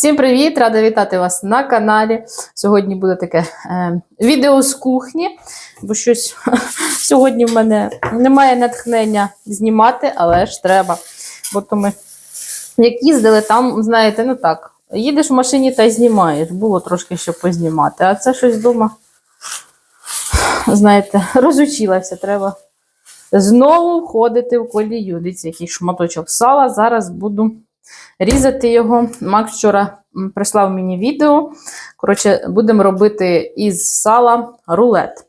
Всім привіт! Рада вітати вас на каналі. Сьогодні буде таке е, відео з кухні, бо щось сьогодні в мене немає натхнення знімати, але ж треба. Бо то ми як їздили, там, знаєте, ну так, їдеш в машині та знімаєш. Було трошки що познімати, а це щось вдома, знаєте, розучилася. Треба знову входити в колію. Дивіться, який шматочок сала. Зараз буду різати його. Макс вчора прислав мені відео. Коротше, будемо робити із сала рулет.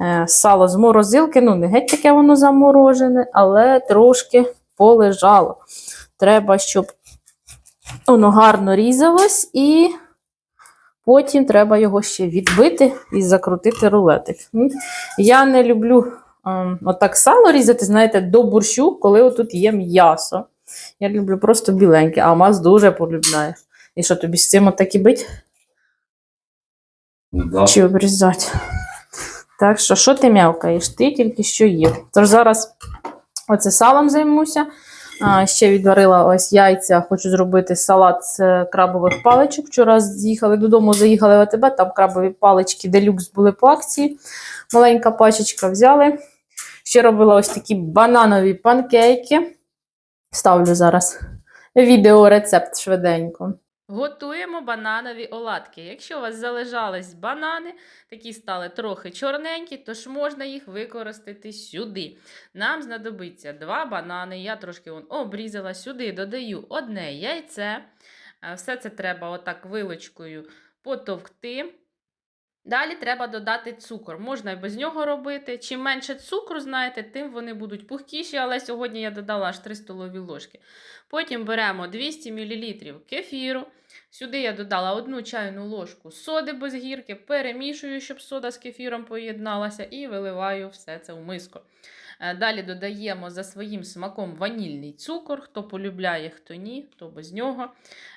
Е, Сало з морозилки, ну, не геть таке воно заморожене, але трошки полежало. Треба, щоб воно гарно різалось, і потім треба його ще відбити і закрутити рулетик. Я не люблю ем, отак сало різати, знаєте, до борщу, коли отут є м'ясо. Я люблю просто біленьке, а Маз дуже полюбляє. І що тобі з цим отак і бить? Да. Чи обрізати? Так що, що ти м'явкаєш? Ти тільки що їв. Тож зараз оце салом займуся. А, ще відварила ось яйця. Хочу зробити салат з е, крабових паличок. Вчора з'їхали додому, заїхали в АТБ, там крабові палички делюкс були по акції. Маленька пачечка взяли. Ще робила ось такі бананові панкейки. Ставлю зараз відеорецепт швиденько. Готуємо бананові оладки. Якщо у вас залежались банани, такі стали трохи чорненькі, тож можна їх використати сюди. Нам знадобиться два банани. Я трошки вон обрізала сюди, додаю одне яйце. Е, Все це треба отак вилочкою потовкти. Далі треба додати цукор. Можна і без нього робити. Чим менше цукру, знаєте, тим вони будуть пухкіші, але сьогодні я додала аж 3 столові ложки. Потім беремо 200 мл кефіру. Сюди я додала одну чайну ложку соди без гірки, перемішую, щоб сода з кефіром поєдналася, і виливаю все це в миску. Е, Далі додаємо за своїм смаком ванільний цукор, хто полюбляє, хто ні, хто без нього.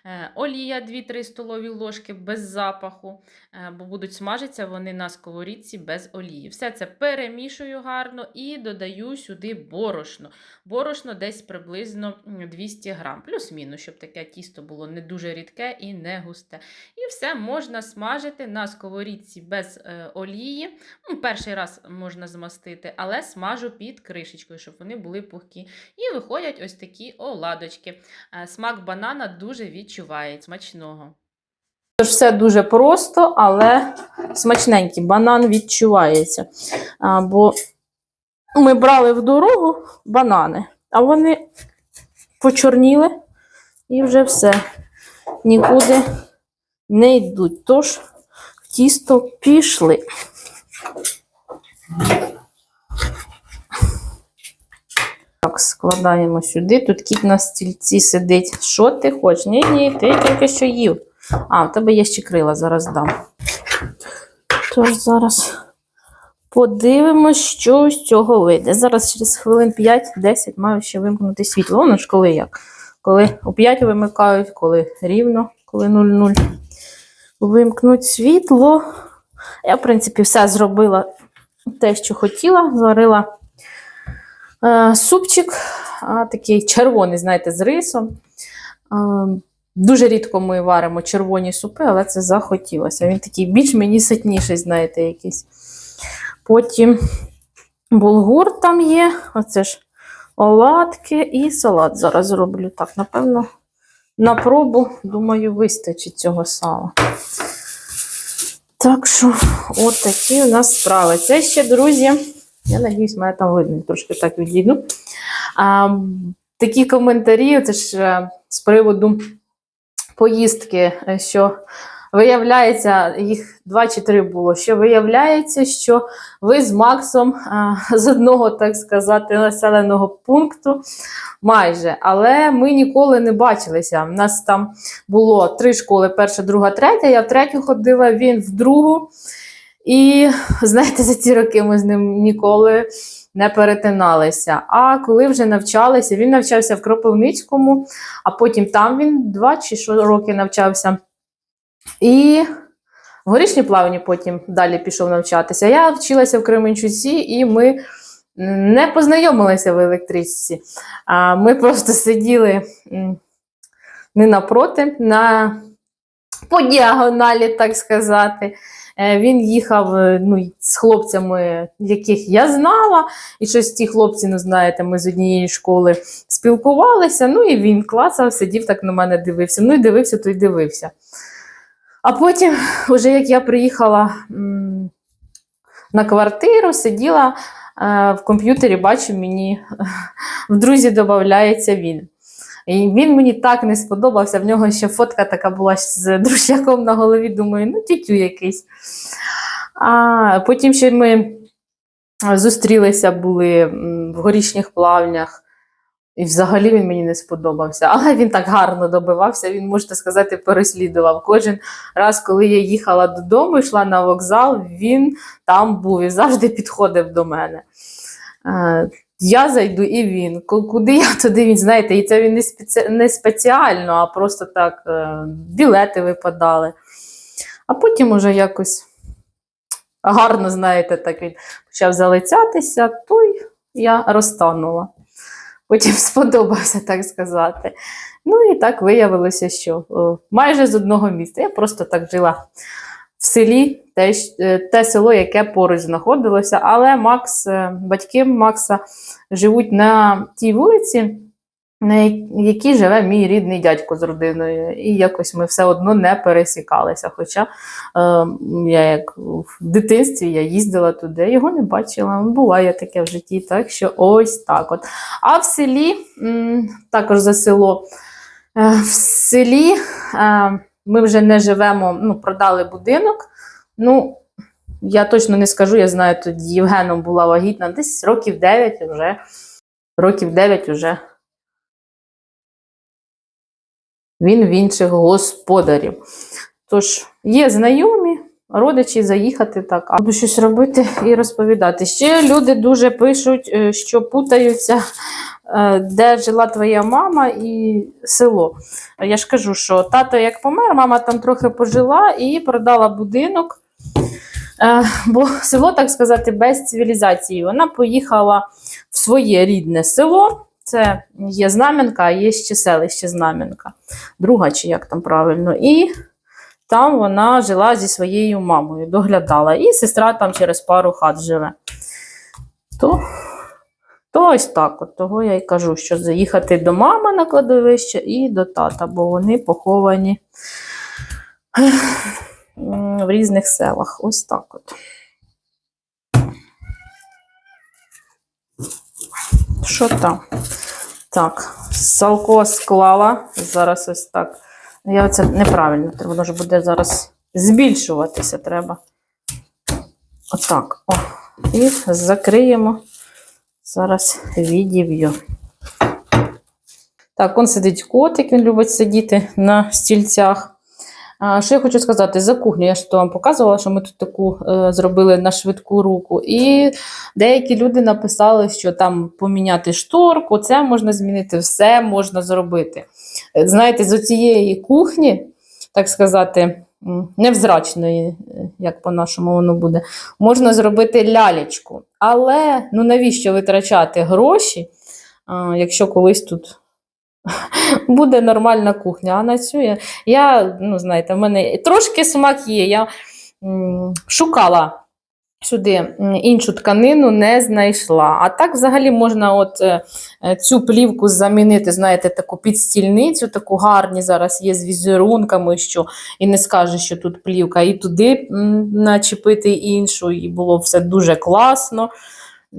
Е, Олія 2-3 столові ложки без запаху, е, бо будуть смажитися вони на сковорідці без олії. Все це перемішую гарно і додаю сюди борошно. Борошно десь приблизно 200 грам, плюс-мінус, щоб таке тісто було не дуже рідке і не густе. І все можна смажити на сковорідці без олії. Перший раз можна змастити, але смажу під кришечкою, щоб вони були пухкі. І виходять ось такі оладочки. Е, Смак банана дуже відчувається. Смачного. Тож все дуже просто, але смачненький банан відчувається. А, бо ми брали в дорогу банани, а вони почорніли і вже все. Нікуди не йдуть. Тож тісто пішли. Так, складаємо сюди. Тут кіт на стільці сидить. Що ти хочеш? Ні, ні, ти тільки що їв. А, в тебе є ще крила, зараз дам. Тож зараз подивимось, що з цього вийде. Зараз через хвилин 5-10 маю ще вимкнути світло. Воно ж коли як? Коли о 5 вимикають, коли рівно, коли 0-0. Вимкнуть світло. Я, в принципі, все зробила те, що хотіла. Зварила супчик, такий червоний, знаєте, з рисом. Е, дуже рідко ми варимо червоні супи, але це захотілося. Він такий більш мені ситніший, знаєте, якийсь. Потім булгур там є, оце ж оладки і салат зараз зроблю. Так, напевно, на пробу, думаю, вистачить цього сала. Так що, от такі у нас справи. Це ще, друзі, я надіюсь, мене там видно, трошки так відійду. А, такі коментарі, це ж е, з приводу поїздки, е, що виявляється, їх два чи три було. Що виявляється, що ви з Максом а, з одного, так сказати, населеного пункту майже, але ми ніколи не бачилися. У нас там було три школи: перша, друга, третя. Я в третю ходила, він в другу. І знаєте, за ці роки ми з ним ніколи не перетиналися. А коли вже навчалися, він навчався в Кропивницькому, а потім там він два чи що роки навчався. І в горішній плавні потім далі пішов навчатися. Я вчилася в Кременчуці, і ми не познайомилися в електричці. Ми просто сиділи не напроти, на по діагоналі, так сказати. Е, Він їхав е, ну, з хлопцями, яких я знала, і щось ті хлопці, ну знаєте, ми з однієї школи спілкувалися. Ну і він клацав, сидів так на мене дивився. Ну і дивився, то й дивився. А потім, вже як я приїхала м, на квартиру, сиділа е, в комп'ютері, бачу, мені в друзі додається він. І він мені так не сподобався. В нього ще фотка така була з друзяком на голові. Думаю, ну тютю якийсь. А потім ще ми зустрілися були в горішніх плавнях. І взагалі він мені не сподобався. Але він так гарно добивався, він, можете сказати, переслідував. Кожен раз, коли я їхала додому, йшла на вокзал, він там був і завжди підходив до мене. Е, Я зайду і він. Куди я, туди він, знаєте, і це він не, спеці... не спеціально, а просто так е, білети випадали. А потім уже якось гарно, знаєте, так він почав залицятися, то й я розтанула. Потім сподобався, так сказати. Ну і так виявилося, що о, майже з одного міста. Я просто так жила в селі, те, е, те село, яке поруч знаходилося. Але Макс, е, батьки Макса живуть на тій вулиці, на якій живе мій рідний дядько з родиною. І якось ми все одно не пересікалися. Хоча е, я як в дитинстві я їздила туди, його не бачила. Буває таке в житті, так що ось так от. А в селі, м, також за село, е, в селі ми вже не живемо, ну, продали будинок. Ну, я точно не скажу, я знаю, тоді Євгеном була вагітна, десь років 9 вже. Років 9 вже. Він в інших господарів. Тож, є знайомі, родичі заїхати так, а буду щось робити і розповідати. Ще люди дуже пишуть, е, що путаються, е, де жила твоя мама і село. Я ж кажу, що тато як помер, мама там трохи пожила і продала будинок. Е, Бо село, так сказати, без цивілізації. Вона поїхала в своє рідне село. Це є Знам'янка, а є ще селище Знам'янка, друга, чи як там правильно. І там вона жила зі своєю мамою, доглядала. І сестра там через пару хат живе. То, то ось так. От того я й кажу, що заїхати до мами на кладовище і до тата, бо вони поховані в різних селах. Ось так от. Що там? Так, салко склала. Зараз ось так. Я це неправильно, воно ж буде зараз збільшуватися треба. Отак. О. І закриємо. Зараз відів'ю. Так, он сидить котик, він любить сидіти на стільцях. Що я хочу сказати за кухню? Я ж то вам показувала, що ми тут таку е, зробили на швидку руку. І деякі люди написали, що там поміняти шторку, це можна змінити, все можна зробити. Е, Знаєте, з цієї кухні, так сказати, невзрачної, е, як по-нашому воно буде, можна зробити лялечку. Але ну навіщо витрачати гроші, а, якщо колись тут буде нормальна кухня. А на цю я, я ну, знаєте, в мене трошки смак є. Я шукала сюди іншу тканину, не знайшла. А так взагалі можна от е, е, цю плівку замінити, знаєте, таку підстільницю, таку гарні зараз є з візерунками, що і не скажеш, що тут плівка, і туди начепити іншу, і було все дуже класно.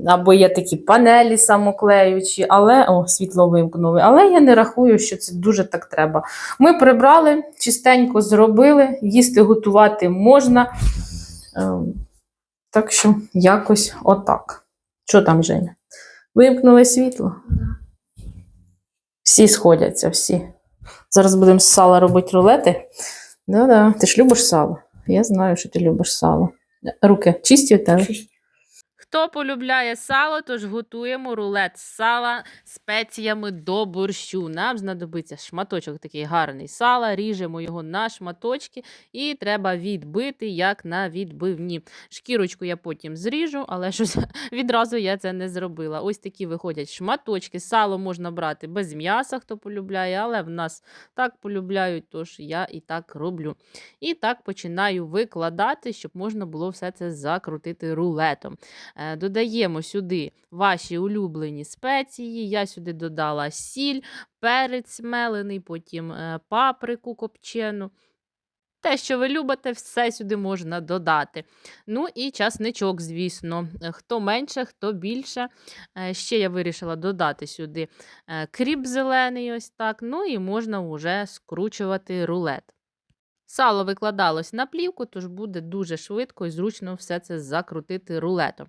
Або є такі панелі самоклеючі, але о, світло вимкнули. Але я не рахую, що це дуже так треба. Ми прибрали, чистенько зробили, їсти готувати можна. Ем, так що якось отак. Що там, Женя? Вимкнули світло? Всі сходяться, всі. Зараз будемо з сала робити рулети. Да-да, ти ж любиш сало? Я знаю, що ти любиш сало. Руки чисті у тебе? Хто полюбляє сало, тож готуємо рулет з сала спеціями до борщу. Нам знадобиться шматочок такий гарний сала, ріжемо його на шматочки і треба відбити, як на відбивні. Шкірочку я потім зріжу, але щось відразу я це не зробила. Ось такі виходять шматочки. Сало можна брати без м'яса, хто полюбляє, але в нас так полюбляють, тож я і так роблю. І так починаю викладати, щоб можна було все це закрутити рулетом. Е, Додаємо сюди ваші улюблені спеції. Я сюди додала сіль, перець мелений, потім е, паприку копчену. Те, що ви любите, все сюди можна додати. Ну і часничок, звісно. Е, Хто менше, хто більше. Ще я вирішила додати сюди кріп зелений, ось так. Ну і можна вже скручувати рулет. Сало викладалось на плівку, тож буде дуже швидко і зручно все це закрутити рулетом.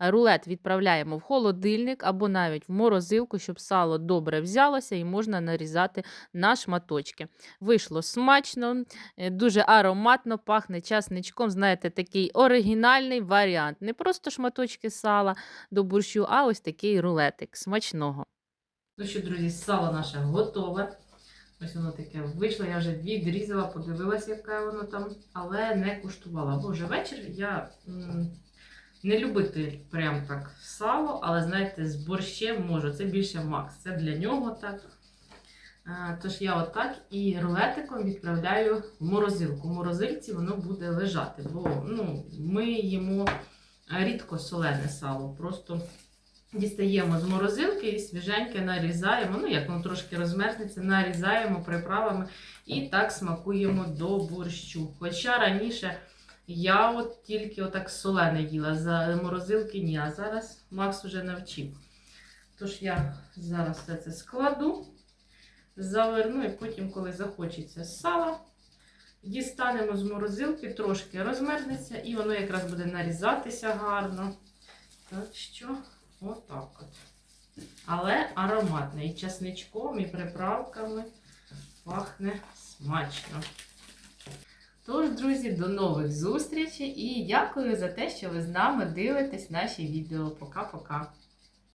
Е, Рулет відправляємо в холодильник або навіть в морозилку, щоб сало добре взялося і можна нарізати на шматочки. Вийшло смачно, е, дуже ароматно, пахне часничком. Знаєте, такий оригінальний варіант. Не просто шматочки сала до борщу, а ось такий рулетик. Смачного. Ну що, друзі, сало наше готове. Ось воно таке вийшло, я вже відрізала, подивилася, яке воно там, але не куштувала. Бо вже вечір я м, не любитель прям так сало, але знаєте, з борщем можу. Це більше Макс. Це для нього так. А, Тож я отак і рулетиком відправляю в морозилку. В морозильці воно буде лежати, бо ну, ми їмо рідко солене сало. Просто дістаємо з морозилки і свіженьке нарізаємо. Ну, як воно трошки розмерзнеться, нарізаємо приправами і так смакуємо до борщу. Хоча раніше я от тільки отак солене їла, за морозилки ні, а зараз Макс вже навчив. Тож я зараз все це складу, заверну і потім, коли захочеться сала, дістанемо з морозилки, трошки розмерзнеться, і воно якраз буде нарізатися гарно. Так що, отак от. Але ароматний. І часничком, і приправками пахне смачно. Тож, друзі, до нових зустрічей і дякую за те, що ви з нами дивитесь наші відео. Пока-пока.